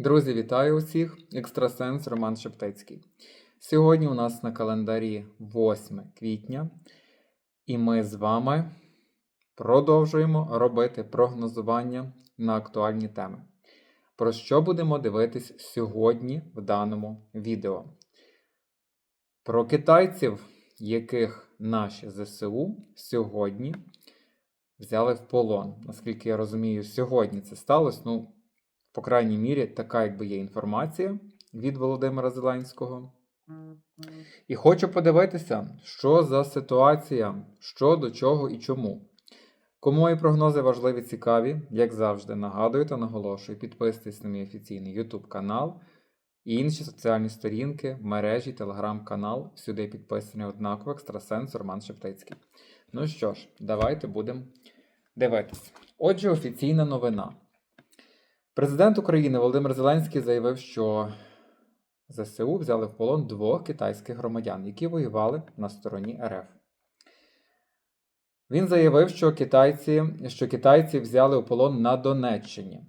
Друзі, вітаю усіх! Екстрасенс Роман Шептицький. Сьогодні у нас на календарі 8 квітня, і ми з вами продовжуємо робити прогнозування на актуальні теми. Про що будемо дивитись сьогодні в даному відео? Про китайців, яких наші ЗСУ сьогодні взяли в полон. Наскільки я розумію, сьогодні це сталося. Ну, по крайній мірі, така якби є інформація від Володимира Зеленського. І хочу подивитися, що за ситуація, що до чого і чому. Кому мої прогнози важливі, цікаві, як завжди, нагадую та наголошую, підписуйтесь на мій офіційний YouTube канал і інші соціальні сторінки, мережі, телеграм-канал. Всюди підписаний однаково екстрасенс Роман Шептицький. Ну що ж, давайте будемо дивитися. Отже, офіційна новина. Президент України Володимир Зеленський заявив, що ЗСУ взяли в полон двох китайських громадян, які воювали на стороні РФ. Він заявив, що китайці, що китайці взяли у полон на Донеччині.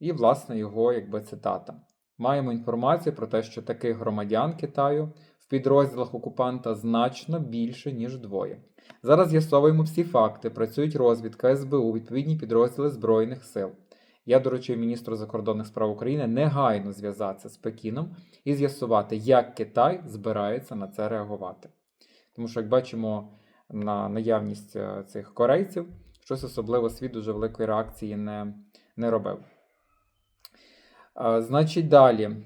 І, власне, його якби цитата. Маємо інформацію про те, що таких громадян Китаю в підрозділах окупанта значно більше, ніж двоє. Зараз з'ясовуємо всі факти, працюють розвідка СБУ, відповідні підрозділи Збройних сил. Я доручив міністру закордонних справ України негайно зв'язатися з Пекіном і з'ясувати, як Китай збирається на це реагувати. Тому що, як бачимо, на наявність е, цих корейців, щось особливо світ дуже великої реакції не, не робив. Е, Значить, далі, е,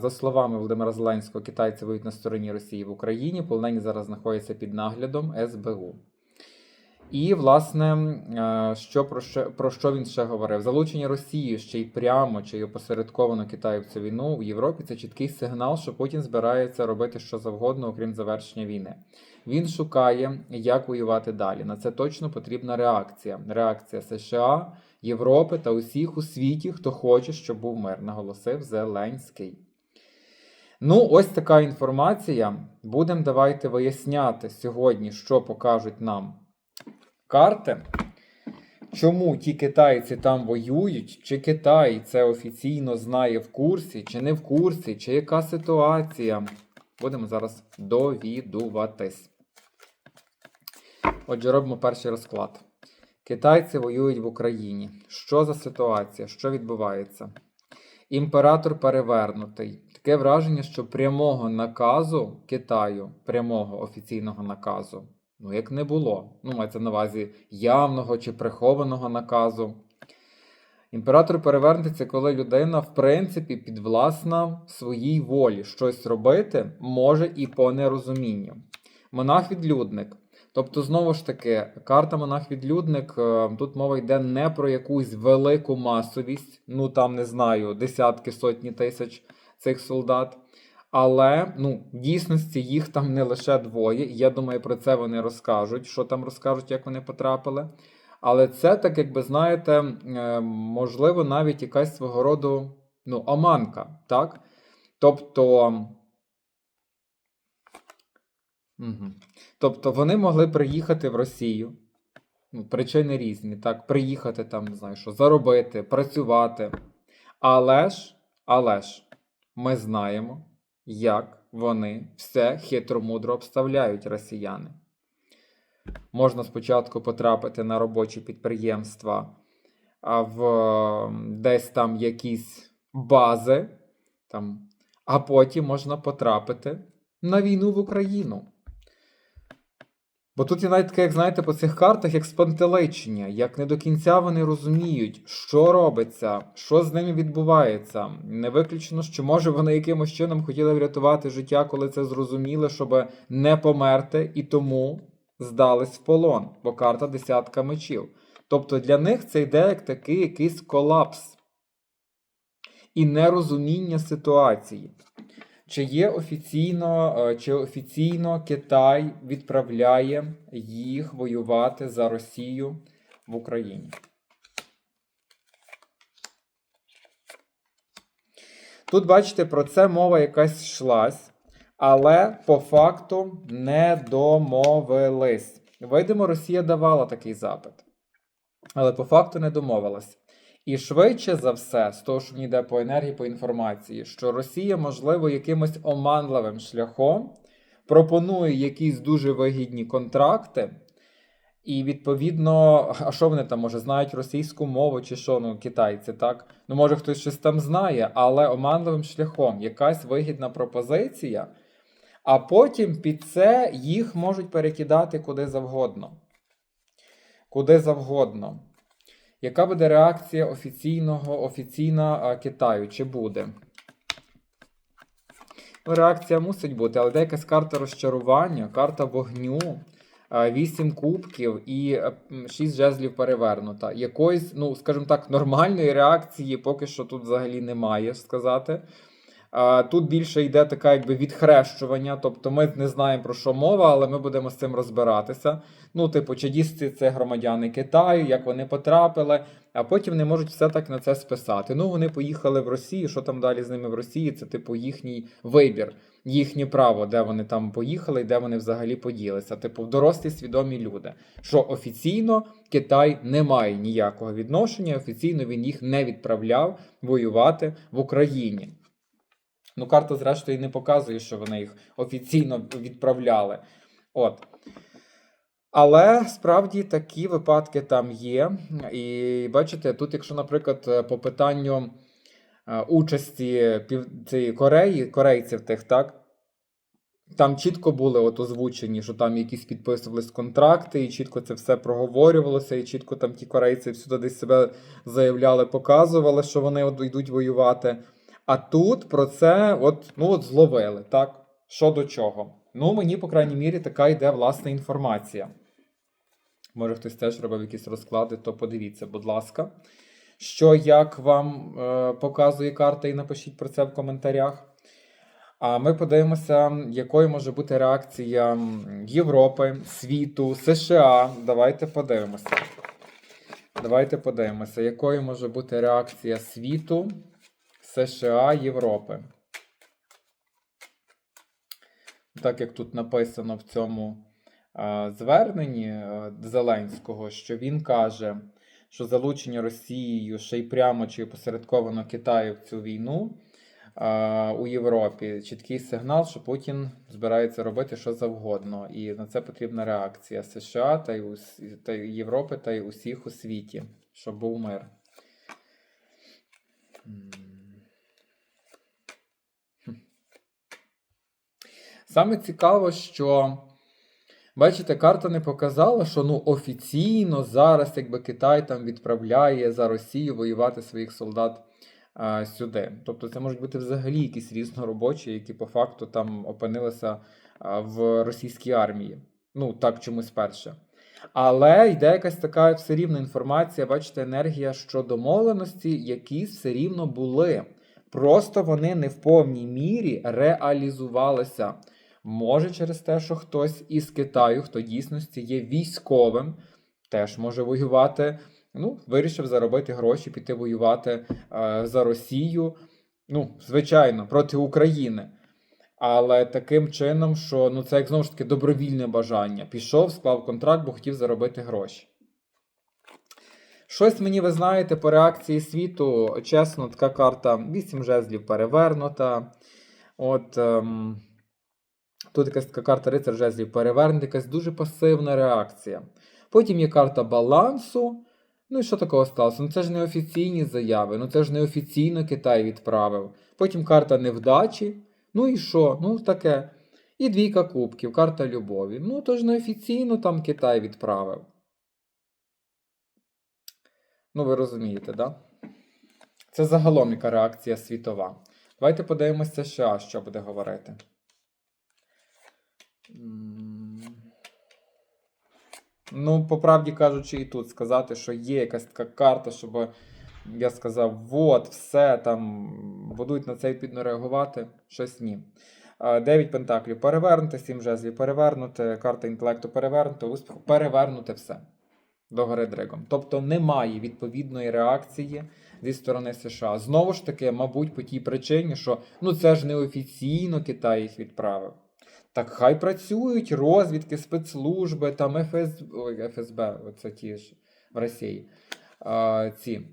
за словами Володимира Зеленського, китайці воюють на стороні Росії в Україні, полонені зараз знаходяться під наглядом СБУ. І, власне, е, що про, що, про що він ще говорив? Залучення Росії ще й прямо чи й опосередковано Китаю в цю війну в Європі це чіткий сигнал, що Путін збирається робити що завгодно, окрім завершення війни. Він шукає, як воювати далі. На це точно потрібна реакція. Реакція США, Європи та усіх у світі, хто хоче, щоб був мир, наголосив Зеленський. Ну, ось така інформація. Будемо давайте виясняти сьогодні, що покажуть нам карти. Чому ті китайці там воюють? Чи Китай це офіційно знає в курсі, чи не в курсі, чи яка ситуація? Будемо зараз довідуватись. Отже, робимо перший розклад. Китайці воюють в Україні. Що за ситуація? Що відбувається? Імператор перевернутий. Таке враження, що прямого наказу Китаю, прямого офіційного наказу, ну як не було. Ну, мається на увазі явного чи прихованого наказу. Імператор перевернутий це коли людина, в принципі, підвласна своїй волі щось робити може і по нерозумінню. Монах-відлюдник. Тобто, знову ж таки, карта монах-відлюдник, е, тут мова йде не про якусь велику масовість, ну там не знаю, десятки, сотні тисяч цих солдат. Але ну, в дійсності їх там не лише двоє. і Я думаю, про це вони розкажуть, що там розкажуть, як вони потрапили. Але це, так якби знаєте, е, можливо, навіть якась свого роду ну, оманка, так? Тобто. Угу. Тобто вони могли приїхати в Росію. Ну, причини різні, так, приїхати там, не знаю, що, заробити, працювати. Але ж, але ж, ми знаємо, як вони все хитро-мудро обставляють росіяни. Можна спочатку потрапити на робочі підприємства, а в десь там якісь бази, там, а потім можна потрапити на війну в Україну. Бо тут є навіть таке, як знаєте, по цих картах, як спантеличення, як не до кінця вони розуміють, що робиться, що з ними відбувається. Не виключено, що може вони якимось чином хотіли врятувати життя, коли це зрозуміли, щоб не померти, і тому здались в полон, бо карта десятка мечів. Тобто для них це йде як такий якийсь колапс і нерозуміння ситуації. Чи є офіційно, е, чи офіційно Китай відправляє їх воювати за Росію в Україні? Тут, бачите, про це мова якась йшлась, але по факту не домовились. Видимо, Росія давала такий запит, але по факту не домовилась. І швидше за все, з того, що мені йде по енергії, по інформації, що Росія, можливо, якимось оманливим шляхом пропонує якісь дуже вигідні контракти. І відповідно, а що вони там може знають російську мову чи що, ну китайці, так? Ну може хтось щось там знає, але оманливим шляхом якась вигідна пропозиція, а потім під це їх можуть перекидати куди завгодно. Куди завгодно. Яка буде реакція офіційного, офіційна Китаю? Чи буде? Ну, реакція мусить бути, але де якась карта розчарування, карта вогню, а, вісім кубків і е, м, шість жезлів перевернута. Якоїсь, ну, скажімо так, нормальної реакції поки що тут взагалі немає сказати. Тут більше йде така якби відхрещування, тобто ми не знаємо про що мова, але ми будемо з цим розбиратися. Ну, типу, чи дійсно це громадяни Китаю, як вони потрапили, а потім не можуть все так на це списати. Ну, вони поїхали в Росію. Що там далі з ними в Росії? Це типу їхній вибір, їхнє право, де вони там поїхали і де вони взагалі поділися. Типу, дорослі свідомі люди. Що офіційно Китай не має ніякого відношення, офіційно він їх не відправляв воювати в Україні. Ну, карта, зрештою, не показує, що вони їх офіційно відправляли. От. Але справді такі випадки там є. І бачите, тут, якщо, наприклад, по питанню е, участі цієї Кореї, корейців тих, так? Там чітко були от озвучені, що там якісь підписувались контракти, і чітко це все проговорювалося, і чітко там ті корейці всюди десь себе заявляли, показували, що вони от йдуть воювати. А тут про це от, ну, от зловили, так? Що до чого? Ну, мені, по крайній мірі, така йде власна інформація. Може, хтось теж робив якісь розклади, то подивіться, будь ласка. Що як вам е, показує карта, і напишіть про це в коментарях. А ми подивимося, якою може бути реакція Європи, світу, США. Давайте подивимося. Давайте подивимося, якою може бути реакція світу, США, Європи. Так як тут написано в цьому зверненні Зеленського, що він каже, що залучення Росією ще й прямо чи посередковано Китаю в цю війну у Європі чіткий сигнал, що Путін збирається робити що завгодно, і на це потрібна реакція США та й та Європи та й усіх у світі, щоб був мир. М. Хм. Саме цікаво, що бачите, карта не показала, що ну офіційно зараз, якби Китай там відправляє за Росію воювати своїх солдат а, сюди. Тобто це можуть бути взагалі якісь різноробочі, які по факту там опинилися а, в російській армії. Ну, так чомусь перше. Але йде якась така все рівно інформація, бачите, енергія, що домовленості якісь все рівно були. Просто вони не в повній мірі реалізувалися. Може, через те, що хтось із Китаю, хто дійсності є військовим, теж може воювати. Ну, вирішив заробити гроші, піти воювати е, за Росію. Ну, звичайно, проти України. Але таким чином, що ну це як знову ж таки добровільне бажання. Пішов, склав контракт, бо хотів заробити гроші. Щось мені, ви знаєте, по реакції світу, чесно, така карта 8 жезлів перевернута. От ем, тут якась така карта рицар жезлів перевернута, якась дуже пасивна реакція. Потім є карта балансу. Ну і що такого сталося? Ну це ж не офіційні заяви, ну це ж не офіційно Китай відправив. Потім карта невдачі. Ну і що? Ну таке. І двійка кубків, карта любові. Ну то ж не офіційно там Китай відправив. Ну, ви розумієте, да? Це загалом яка реакція світова. Давайте подивимося США, що буде говорити. Ну, по правді кажучи, і тут сказати, що є якась така карта, щоб я сказав, от, все там будуть на це відповідно реагувати. Щось ні. Дев'ять пентаклів перевернути, сім жезлів перевернути, карта інтелекту перевернути, успіху перевернути все до гори дригом. Тобто немає відповідної реакції зі сторони США. Знову ж таки, мабуть, по тій причині, що ну це ж не офіційно Китай їх відправив. Так хай працюють розвідки, спецслужби, там ФС... Ой, ФСБ, оце ті ж в Росії. А, ці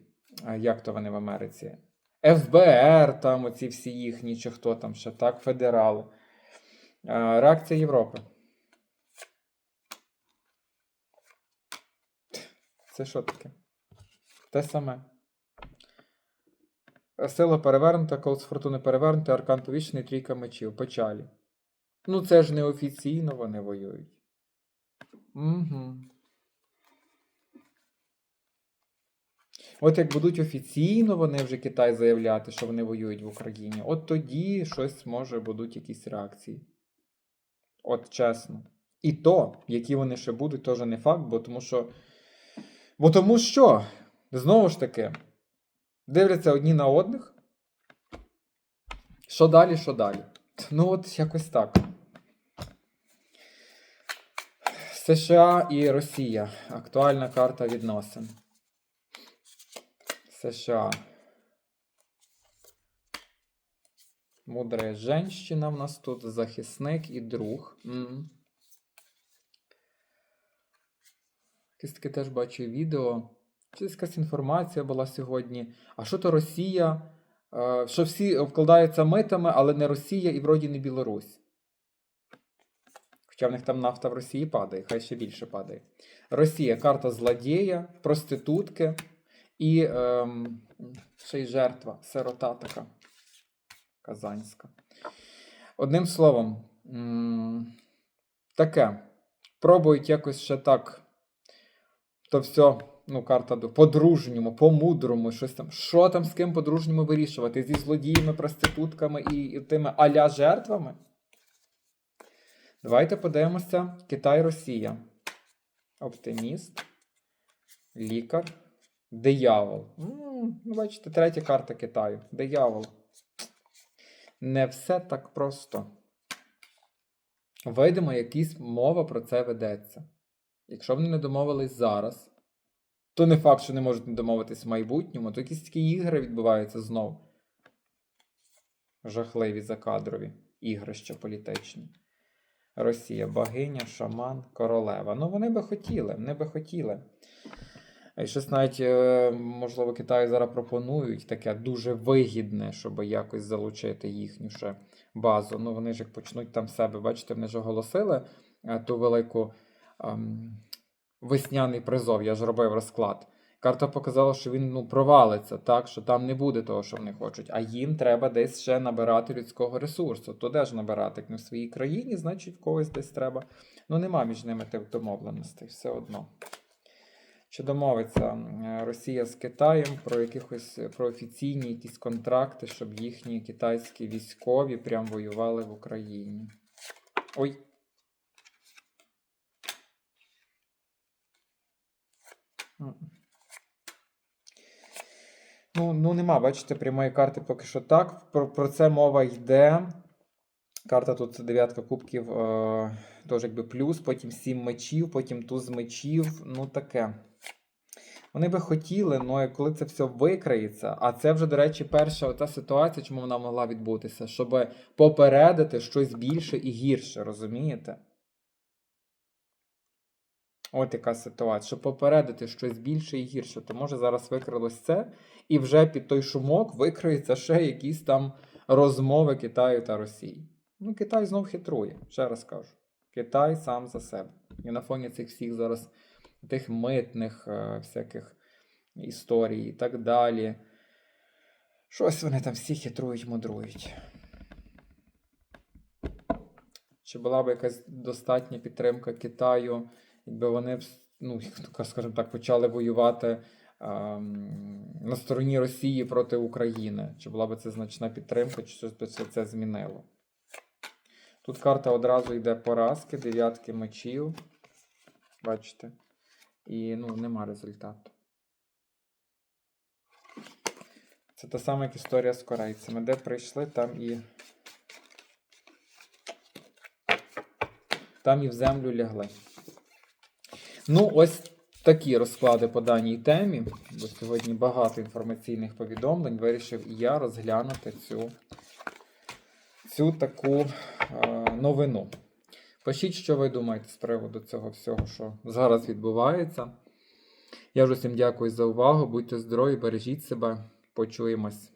як то вони в Америці? ФБР, там оці всі їхні, чи хто там ще, так, федерали. А, Реакція Європи. Це що таке? Те саме. Сила перевернута, колос фортуни перевернута, аркан повішений, трійка мечів. Печалі. Ну, це ж неофіційно вони воюють. Угу. От як будуть офіційно вони вже Китай заявляти, що вони воюють в Україні, от тоді щось може будуть якісь реакції. От чесно. І то, які вони ще будуть, теж не факт, бо тому що. Бо тому що, знову ж таки, дивляться одні на одних. Що далі, що далі? Ну, от якось так. США і Росія. Актуальна карта відносин. США. Мудра женщина в нас тут, захисник і друг. М. Таке теж бачу відео. Чи якась інформація була сьогодні. А що то Росія? Е, Що всі вкладаються митами, але не Росія і вроді не Білорусь. Хоча в них там нафта в Росії падає, хай ще більше падає. Росія карта злодія, проститутки і ем, ще й жертва, сирота така. Казанська. Одним словом, таке. Пробують якось ще так. То все, ну, карта по-дружньому, по-мудрому, щось там. Що там з ким по-дружньому вирішувати? Зі злодіями, проститутками і, і тими аля жертвами? Давайте подивимося Китай-Росія. Оптиміст, лікар, диявол. Ну, бачите, третя карта Китаю. Диявол. Не все так просто. Видимо, якась мова про це ведеться. Якщо вони не домовились зараз, то не факт, що не можуть не домовитись в майбутньому, то якісь такі ігри відбуваються знов. Жахливі закадрові ігрища політичні. Росія, богиня, шаман, королева. Ну, вони би хотіли, вони би хотіли. І щось навіть, е, можливо, Китаю зараз пропонують таке дуже вигідне, щоб якось залучити їхню ще базу. Ну, вони ж як почнуть там себе, бачите, вони ж оголосили е, ту велику ем, весняний призов. Я ж робив розклад. Карта показала, що він ну, провалиться, так, що там не буде того, що вони хочуть. А їм треба десь ще набирати людського ресурсу. То де ж набирати? Як не в своїй країні, значить в когось десь треба. Ну, нема між ними тих домовленостей, все одно. Чи домовиться Росія з Китаєм про якихось про офіційні якісь контракти, щоб їхні китайські військові прям воювали в Україні? Ой. М. Ну, ну нема, бачите, прямої карти поки що так. Про, про це мова йде. Карта тут дев'ятка кубків, е, теж якби плюс, потім сім мечів, потім туз мечів. Ну таке. Вони би хотіли, але коли це все викриється, а це вже, до речі, перша та ситуація, чому вона могла відбутися, щоб попередити щось більше і гірше, розумієте? От яка ситуація, щоб попередити щось більше і гірше, то може зараз викрилось це, і вже під той шумок викриються ще якісь там розмови Китаю та Росії. Ну, Китай знов хитрує, ще раз кажу. Китай сам за себе. І на фоні цих всіх зараз тих митних е, всяких історій і так далі. Щось вони там всі хитрують, мудрують. Чи була б якась достатня підтримка Китаю, якби вони, ну, скажімо так, почали воювати на стороні Росії проти України? Чи була б це значна підтримка, чи щось би це змінило? Тут карта одразу йде поразки, дев'ятки мечів. Бачите? І ну, нема результату. Це та сама як історія з корейцями. Де прийшли, там і. Там і в землю лягли. Ну, ось такі розклади по даній темі. Бо сьогодні багато інформаційних повідомлень. Вирішив і я розглянути цю, цю таку е, новину. Пишіть, що ви думаєте з приводу цього всього, що зараз відбувається. Я ж усім дякую за увагу. Будьте здорові, бережіть себе. Почуємось.